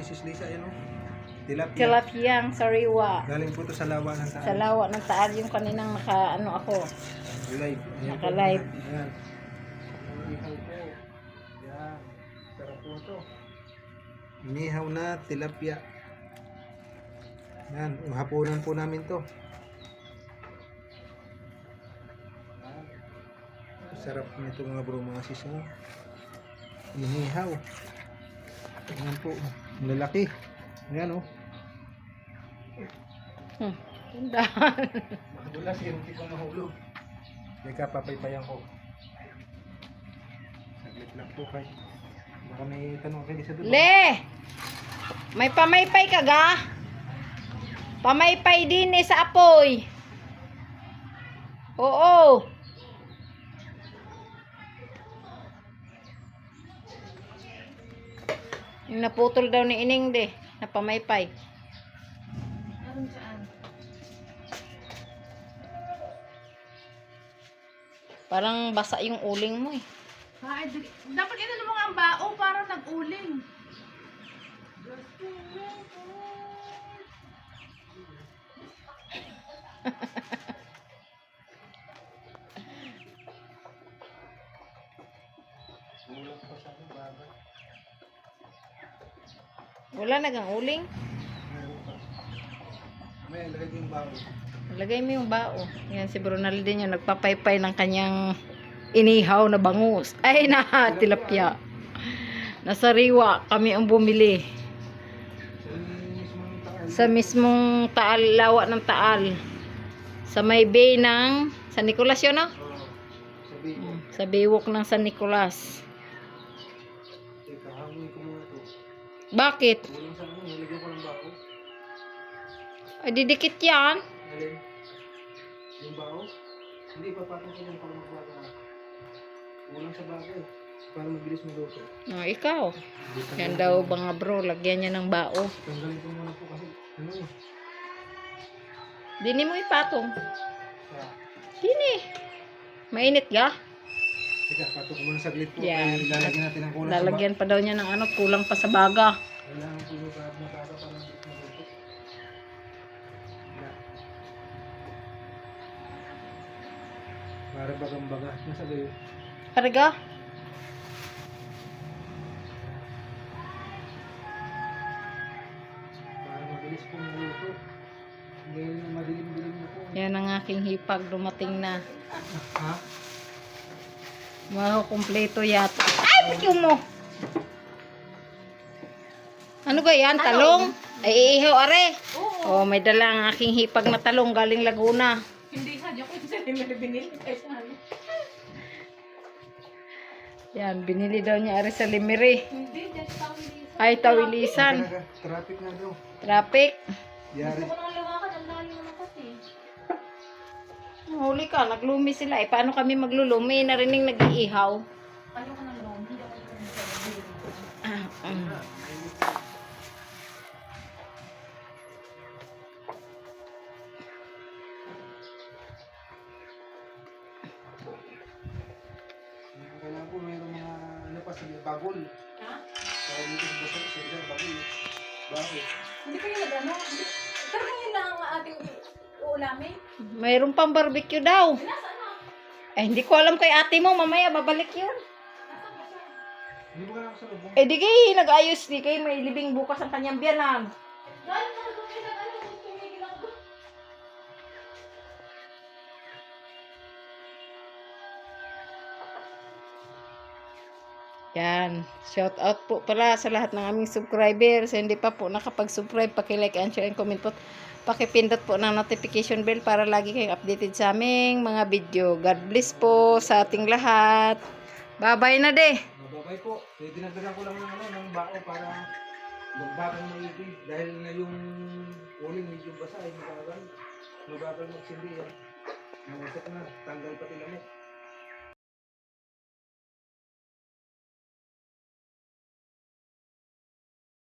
ni Sis Lisa, yan o. Tilapia. Tilapiyang sariwa. Galing po to sa lawa ng taal. Sa lawa ng taal yung kaninang naka ano ako. Live. Ayan po. Naka-live. Ayan. Ang ihaw po. Yan. Sarap po to. Inihaw na tilapia. Yan. Hapunan po namin to. Sarap nito mga bro mga sis. Oh. Inihaw. Yan po. Ang lalaki. Yan oh. Hmm. Tindahan. Madulas yan, hindi ko mahulog. Teka, papaypayan ko. Saglit lang po kay. Baka may tanong kayo sa dulo. Le! May pamaypay ka ga? Pamaypay din eh sa apoy. Oo. Yung naputol daw ni Ining de, na pamaypay. Parang basa yung uling mo eh. Ay, di- dapat inano mo nga ang bao para nag-uling. Kulang pa sa akin, Wala nagang uling. Meron pa. May lagay yung bago. Lagay mo yung bao. Yan si Brunaldin yung nagpapaypay ng kanyang inihaw na bangus. Ay na, tilapia. Nasariwa kami ang bumili. Sa mismong taal. Lawa ng taal. Sa may bay ng San Nicolas yun ko. Sa baywalk ng San Nicolas. Bakit? Ay, didikit yan. Alin? Yung? Hindi, papatong ko yan para sa bago eh. Para mabilis maluto. Oh, ikaw. Yan daw mga bro, lagyan niya ng bao. Tanggalin ko muna po kasi ano eh. Dini mo ipatong. Dini. Mainit ga? Teka, patok muna saglit po. Yan. Ay, lalagyan natin ang kulang Lalagyan pa daw niya ng ano, kulang pa sa baga. Kailangan po yung bago na bago para bagang baga. Nasa yun? Karga? Para mabilis po maluto. Dahil na madilim-dilim na po. Yan ang aking hipag, dumating na. Ha? Mga kumpleto yata. Ay, bigyan mo! Ano ba yan? Talong? Ay, iihaw are. Oo. Oh, may dala ang aking hipag na talong galing Laguna. Hindi sa ko sa may binili ano. Yan, binili daw niya are sa Limiri. Hindi, just tawag Lisa. Ay, tawilisan. Traffic na daw. Traffic. Yari. Huli ka, naglumi sila. Eh, paano kami maglulumi? Narinig nag-iihaw. Ayaw ko hindi ako sa Ah, um. Kailangan po mayroong mga ano pa sa bagol. Ha? Para dito sa basok sa bagol. Bagol. Hindi kayo nag-ano? Talagang yun lang ang ating uulamin. Mayroon pang barbecue daw. Eh, hindi ko alam kay ate mo. Mamaya, babalik yun. Hindi mo ka lang sa lubong. Eh, di kayo nag-ayos. Di kayo may libing bukas ang kanyang biyanan. Doon Yan. Shout out po pala sa lahat ng aming subscribers. Hindi pa po nakapag-subscribe, paki-like and share and comment po. Pakipindot po ng notification bell para lagi kayong updated sa aming mga video. God bless po sa ating lahat. Bye-bye na de. Mababay po. Eh, dinagdagan ko lang ng ano, ng bao para magbagang maigi. Dahil na yung uling medyo basa, ay mabagal. Mabagal magsindi yan. Nausap na, tanggal pati lamok.